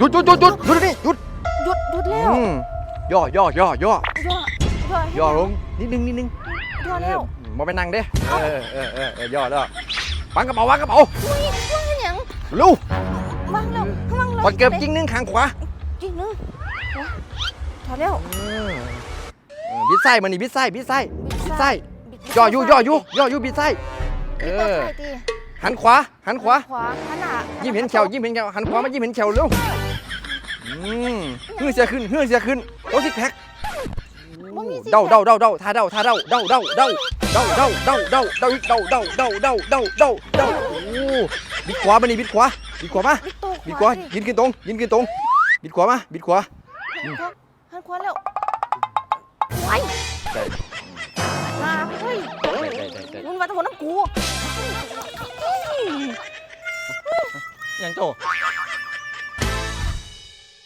หยุดหยุดหยุดหยุดหยุดนี่หยุดหยุดหยุดแล้วอืมย่อย่อย่อย่อย่อย่อลงนิดนึงนิดนึงย่อแล้ว มาไปนั่งเด้เออเออเออเออย่อแล้ววางกระเป๋าวางกระเป๋าอุ้ยว่างหยังลูกวางแล้ววางแล้วถอดเก็บจริงนึงข้างขวาจริงนึงถอดแล้วเออเออบิดไส้มันนี่บิดไส้บิดไส้บิดไส้ย่ออยู่ย่ออยู่ย่ออยู่บิดไส้เอเอออหันขวาหันขวาขวาหันหน้ายิ้มเห็นแขวยิ้มเห็นแขวหันขวามายิ้มเห็นแขวเร็ว อืมฮือเสียขึ้นฮือเสียขึ้นโอ้ซิกแพคบ่มีสิเดาเดาเดาเดาท่าเดาท่าเดาเดาเดาเดาเดาเดาเดาเดาเดาอีกเดาเดาเดาเดาเดาเดาเดาโอ้บิดขวามานี่บิดขวาบิดขวามาบิดตัวบิดขวายืนขึ้นตรงยืนขึ้นตรงบิดขวามาบิดขวาหันขวาหันขวาแล้วไว้ใช่มาเฮ้ยใช่ใช่ใช่ใช่มึงมาตะโกนน้ำกูยังโต